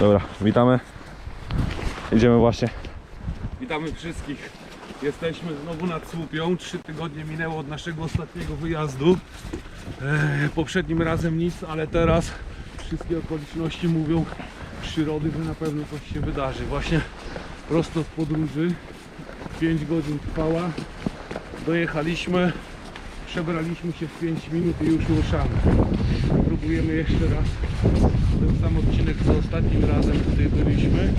Dobra, witamy. Idziemy właśnie. Witamy wszystkich. Jesteśmy znowu nad Słupią. Trzy tygodnie minęło od naszego ostatniego wyjazdu. E, poprzednim razem nic, ale teraz wszystkie okoliczności mówią przyrody, że na pewno coś się wydarzy. Właśnie prosto z podróży. 5 godzin trwała. Dojechaliśmy. Przebraliśmy się w 5 minut i już ruszamy. Próbujemy jeszcze raz ten sam odcinek co ostatnim razem, tutaj byliśmy.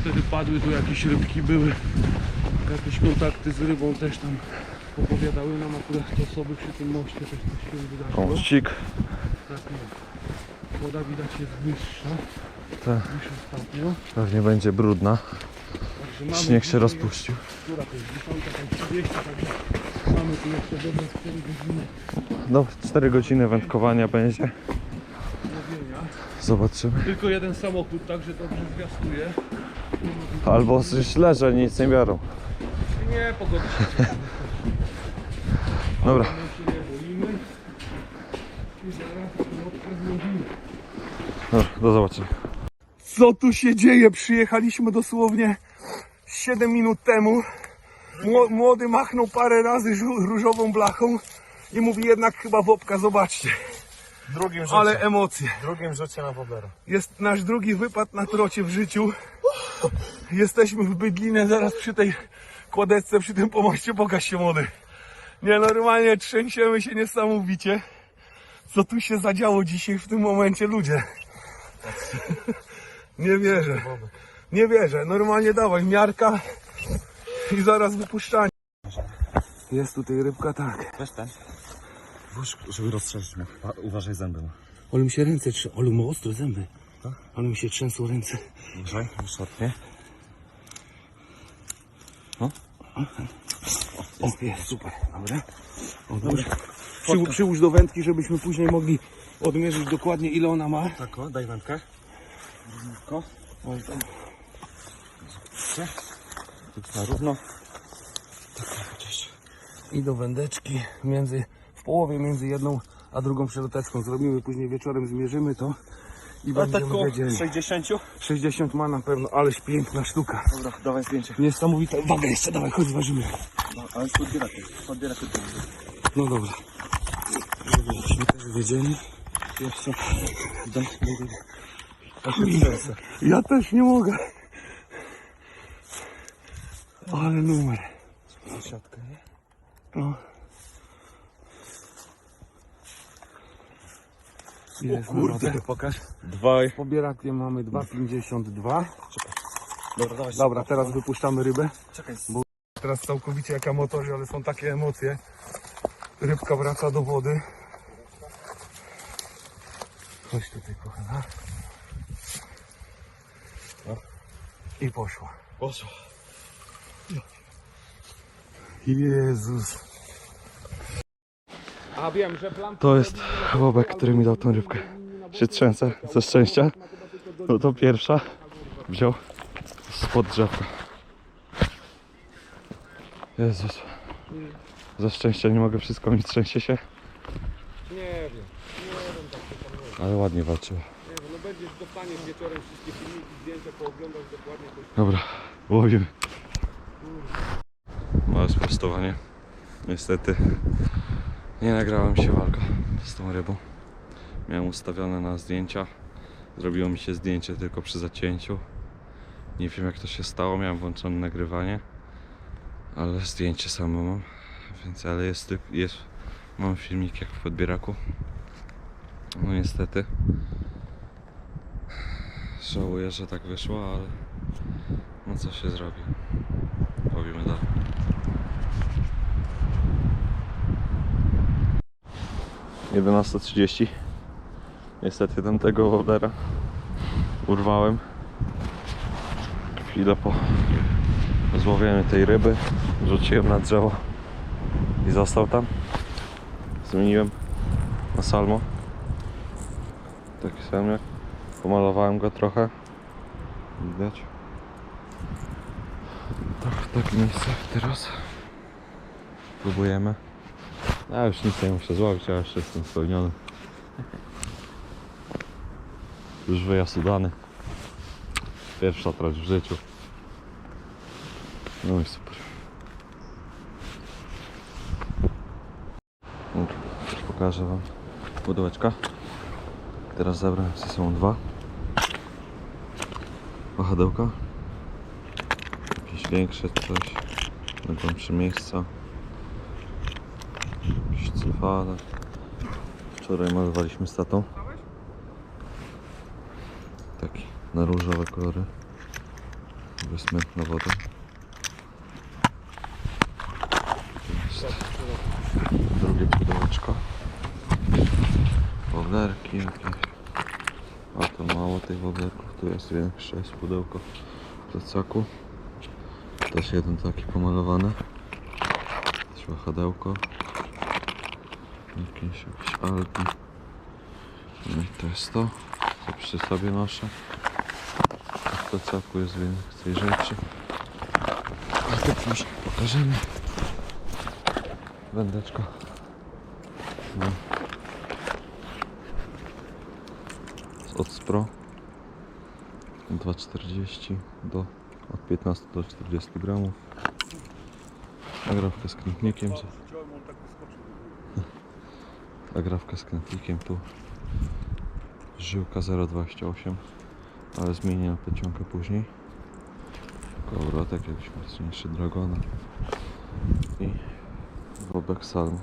Wtedy padły tu jakieś rybki, były jakieś kontakty z rybą też tam opowiadały nam akurat te osoby przy tym moście też coś się wydarzyło. Tak jest. Woda widać jest wyższa Tak. niż ostatnio. Pewnie będzie brudna. Także mamy Śnieg się rozpuścił. Która to jest 10, tam 30, także mamy tu jeszcze dobre 4 godziny No, 4 godziny wędkowania będzie. Zobaczymy. Tylko jeden samochód, także dobrze zwiastuje. Albo źle, że nic nie biorą. Nie, pogoda się Dobra, My się nie boimy. I zaraz lotkę złowimy. dobra do zobaczenia. Co tu się dzieje? Przyjechaliśmy dosłownie 7 minut temu. Mło- Młody machnął parę razy różową blachą i mówi jednak chyba wopka, zobaczcie. Drugim rzucie. Ale emocje. Drugim rzucie na woblera. Jest nasz drugi wypad na trocie w życiu. Jesteśmy w Bydlinę, zaraz przy tej kładeczce, przy tym pomoście. Pokaż się młody. Nie, normalnie trzęsiemy się niesamowicie. Co tu się zadziało dzisiaj w tym momencie, ludzie? Nie wierzę. Nie wierzę. Normalnie dawaj, miarka i zaraz wypuszczanie. Jest tutaj rybka, tak. Weź ten. Włóż, żeby mnie. Pa- Uważaj zęby ma. Ale mi się ręce trzą, ale ma ostre zęby. Ale mi się trzęsą ręce. Uważaj, szarpnie. O, jest, super. Dobra. O, dobra. Przy, przyłóż do wędki, żebyśmy później mogli odmierzyć dokładnie ile ona ma. Tak, o, daj wędkę. Równiutko. Na równo. I do wędeczki między, połowie między jedną a drugą przeloteczką. Zrobimy później wieczorem, zmierzymy to i tak będziemy koło wiedzieli. 60. 60 ma na pewno, ależ piękna sztuka. Dobra, dawaj zdjęcie. Niesamowita. Uwaga jeszcze, dawaj, chodź, zważymy. No, ale podbiera ty. Podbiera ty. No dobra. Żebyśmy też wiedzieli. Jeszcze. Daj. Ja też nie mogę. Ale numer. Siatkę, nie? No. Jest Kurde, pokaż. Dwaj. Pobierakiem mamy 2,52. Dobra, dawaj. Dobra, teraz wypuszczamy rybę. Czekaj. Teraz całkowicie jak amatorzy, ale są takie emocje. Rybka wraca do wody. Chodź tutaj, kochana. I poszła. Poszło. Jezus. A wiem, że plan To jest Bobek, który mi dał tą rybkę. Się trzęsę ze szczęścia. No to pierwsza wziął spod drzewka. Jezus. Ze szczęścia nie mogę wszystko mi trzęsie się, nie wiem. Nie wiem, tak się nie ale ładnie walczyła. Dobra, łowimy. Małe sprostowanie. Niestety nie nagrała mi się walka z tą rybą. Miałem ustawione na zdjęcia. Zrobiło mi się zdjęcie tylko przy zacięciu. Nie wiem jak to się stało, miałem włączone nagrywanie. Ale zdjęcie samo mam. Więc ale jest, jest mam filmik jak w podbieraku. No niestety. Żałuję, że tak wyszło, ale no co się zrobi? 11.30 niestety tamtego woblera urwałem. Chwilę po złowieniu tej ryby rzuciłem na drzewo i został tam. Zmieniłem na salmo. Taki sam jak pomalowałem go trochę. Widać? To takie miejsce teraz. Próbujemy. Ja już nic nie muszę złowić, ja jeszcze jestem spełniony. Już wyjazd udany. Pierwsza trochę w życiu. No i super. No, pokażę wam pudełeczka. Teraz zabrałem ze sobą dwa. Wahadełka. Jakieś większe coś. Na głębsze miejsca. Jakieś cefale. Wczoraj malowaliśmy z tatą. Taki na różowe kolory. Wysmętna woda. Jest drugie pudełeczko. Woblerki jakieś. A to mało tych woblerków. Tu jest większe jest pudełko w plecaku. Też jeden taki pomalowany. Też wahadełko. Jakieś, jakieś i to jest to, co przy sobie noszę. W plecaku jest więcej rzeczy. A to już pokażemy. Wędeczka. No. Od Spro. 2,40 do od 15 do 40 gramów. Agrafka z krętnikiem. Agrafka z krętnikiem tu. Żyłka 0,28 ale zmienię plecionkę później. Kołowrotek jakiś mocniejszy dragona i wobek jest.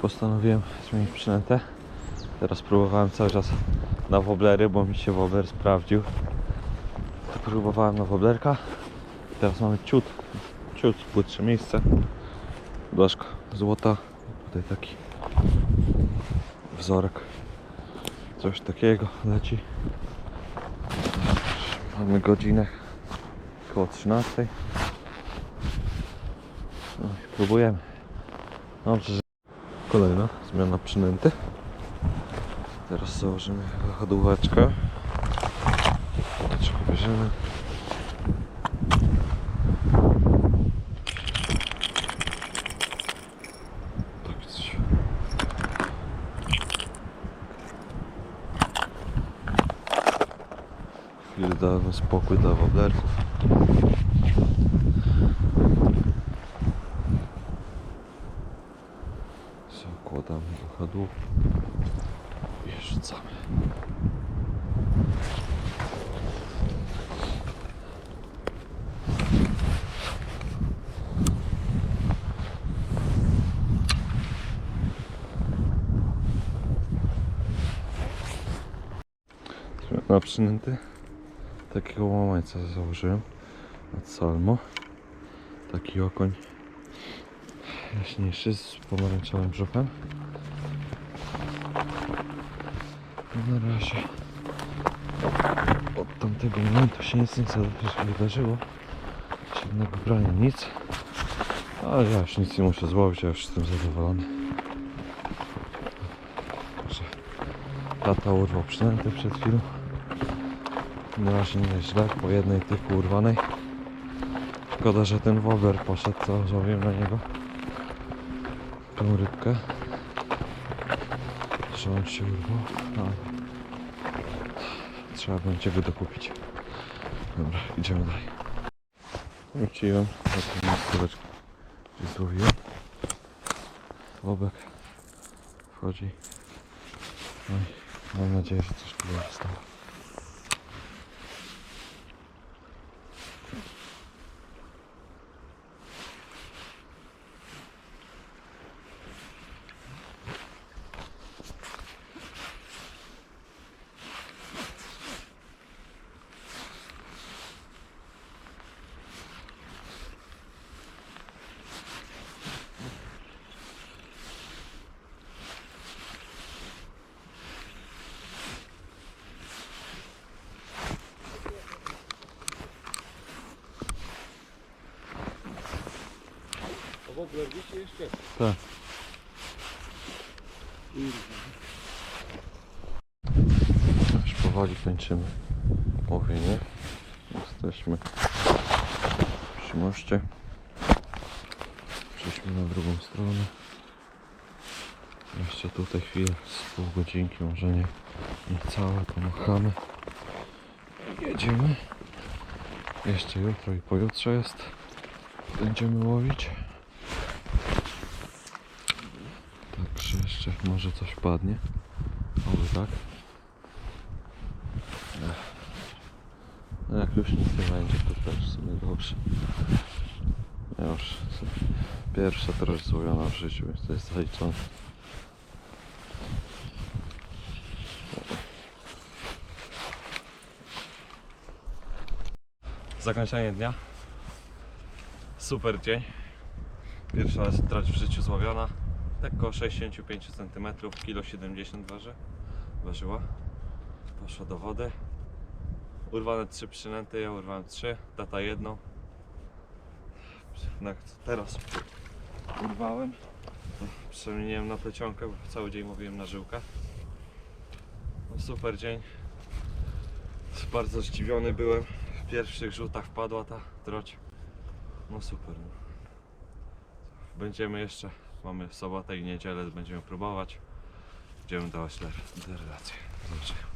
Postanowiłem zmienić przynętę. Teraz próbowałem cały czas na woblery, bo mi się wobler sprawdził. Próbowałem na woblerka. Teraz mamy ciut, ciut płytsze miejsce. Blaszka złota. Tutaj taki wzorek. Coś takiego leci. Mamy godzinę koło 13. No i próbujemy. Dobrze, że kolejna zmiana przynęty. Teraz założymy chodóweczkę. Chodóweczkę bierzemy. Tak coś. Damy spokój dla woblerków. Zakładamy do chodłów i rzucamy. Na przynęty takiego łamańca założyłem od Salmo. Taki okoń jaśniejszy z pomarańczowym brzuchem. No Na razie od tamtego momentu się nic nie wydarzyło. Żadnego brania, nic. Ale ja już nic nie muszę złowić, ja już jestem zadowolony. Także tata urwał przynętę przed chwilą. Na razie nie jest źle, po jednej tyku urwanej. Szkoda, że ten wobler poszedł, co złowiłem na niego. Tą rybkę. Że on się urwał. No. Trzeba będzie go dokupić. Dobra, idziemy dalej. Wróciłem na tą miejscóweczkę, gdzie złowiłem. Bobek wchodzi. No i mam nadzieję, że coś tu zostało. Wiecie jeszcze? Tak. Już powoli kończymy łowienie. Jesteśmy przy moście. Przejdźmy na drugą stronę. Jeszcze tutaj chwilę, z pół godzinki, może nie, nie całe, pomachamy. Jedziemy. Jeszcze jutro i pojutrze jest. Będziemy łowić. Także jeszcze może coś padnie. Oby tak. No jak już nic nie będzie, to też w sumie dobrze. Już pierwsza trochę złowiona w życiu, więc to jest zaliczone. Zakończenie dnia. Super dzień. Pierwsza trać w życiu złowiona. Tak około 65 cm, kilo 70 waży. Ważyła. Poszła do wody. Urwane trzy przynęty, ja urwałem trzy, tata jedną. Teraz urwałem. Przemieniłem na plecionkę, bo cały dzień mówiłem na żyłkę. No, super dzień. Bardzo zdziwiony byłem. W pierwszych rzutach wpadła ta droć. No super. No. Będziemy jeszcze, mamy sobotę i niedzielę, będziemy próbować. Będziemy dawać relację. Zobaczymy.